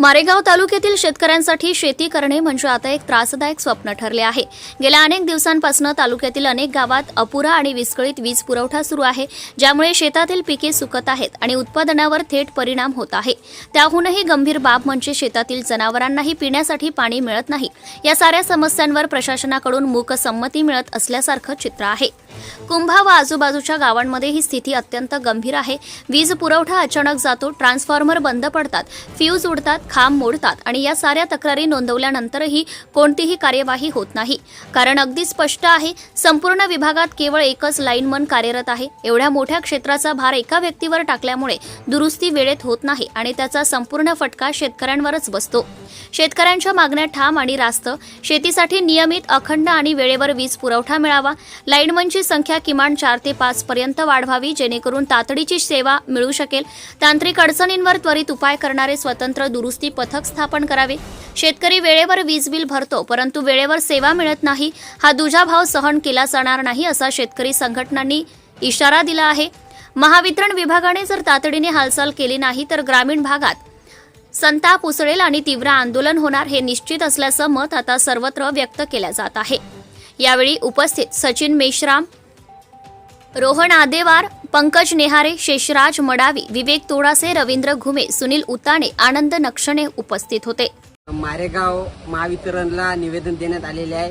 मारेगाव तालुक्यातील शेतकऱ्यांसाठी शेती करणे म्हणजे आता एक त्रासदायक स्वप्न ठरले आहे. गेल्या अनेक दिवसांपासून तालुक्यातील अनेक गावात अपुरा आणि विस्कळीत वीज पुरवठा सुरू आहे ज्यामुळे शेतातील पिके सुकत आहेत आणि उत्पादनावर थेट परिणाम होत आहे. त्याहूनही गंभीर बाब म्हणजे शेतातील जनावरांनाही पिण्यासाठी पाणी मिळत नाही. या साऱ्या समस्यांवर प्रशासनाकडून मूक संमती मिळत असल्यासारखं चित्र आहे. कुंभा व आजूबाजूच्या गावांमध्ये ही स्थिती अत्यंत गंभीर आहे. वीज पुरवठा अचानक जातो ट्रान्सफॉर्मर बंद पडतात फ्यूज उडतात खांब मोडतात आणि या साऱ्या तक्रारी नोंदवल्यानंतरही कोणतीही कार्यवाही होत नाही. कारण अगदी स्पष्ट आहे संपूर्ण विभागात केवळ एकच लाईनमन कार्यरत आहे. एवढ्या मोठ्या क्षेत्राचा भार एका व्यक्तीवर टाकल्यामुळे दुरुस्ती वेळेत होत नाही आणि त्याचा संपूर्ण फटका शेतकऱ्यांवरच बसतो. शेतकऱ्यांच्या मागण्या ठाम आणि रास्त. शेतीसाठी नियमित अखंड आणि वेळेवर वीज पुरवठा मिळावा. लाईनमनची संख्या किमान चार ते पाच पर्यंत वाढवावी जेणेकरून तातडीची सेवा मिळू शकेल. तांत्रिक अडचणींवर त्वरित उपाय करणारे स्वतंत्र दुरुस्ती पथक स्थापन करावे. शेतकरी वेळेवर वीज बिल भरतो परंतु वेळेवर सेवा मिळत नाही. हा दुजाभाव सहन केला जाणार नाही असा शेतकरी संघटनांनी इशारा दिला आहे. महावितरण विभागाने जर तातडीने हालचाल केली नाही तर ग्रामीण भागात संताप उसळेल आणि तीव्र आंदोलन होणार हे निश्चित असल्याचं मत आता सर्वत्र व्यक्त केलं जात आहे. यावेळी उपस्थित सचिन मेश्राम रोहन आदेवार पंकज नेहारे शेषराज मडावी विवेक तोडासे रवींद्र घुमे सुनील उताणे आनंद नक्षणे उपस्थित होते. मारेगाव महावितरणला निवेदन देण्यात आलेले आहे.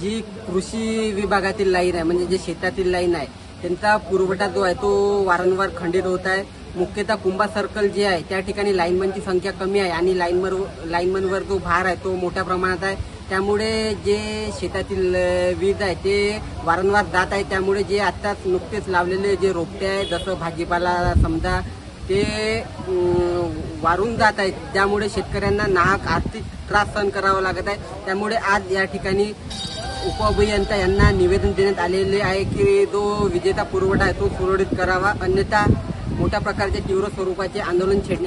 जी कृषी विभागातील लाईन आहे म्हणजे जे शेतातील लाईन आहे त्यांचा पुरवठा जो आहे तो वारंवार खंडित होत आहे. मुख्यतः कुंभा सर्कल जे आहे त्या ठिकाणी लाईनमनची संख्या कमी आहे आणि लाईनवर लाईनमनवर जो भार आहे तो मोठ्या प्रमाणात आहे. त्यामुळे जे शेतातील वीज आहे ते वारंवार जात आहे. त्यामुळे जे आत्ताच नुकतेच लावलेले जे रोपटे आहे जसं भाजीपाला समजा ते वारून जात आहेत. त्यामुळे शेतकऱ्यांना नाहक आर्थिक त्रास सहन करावा लागत आहे. त्यामुळे आज या ठिकाणी उपअभियंता यांना निवेदन देण्यात आलेले आहे की जो विजेता पुरवठा आहे तो सुरळीत करावा. अन्यथा मोठ्या प्रकारचे तीव्र स्वरूपाचे आंदोलन छेडणे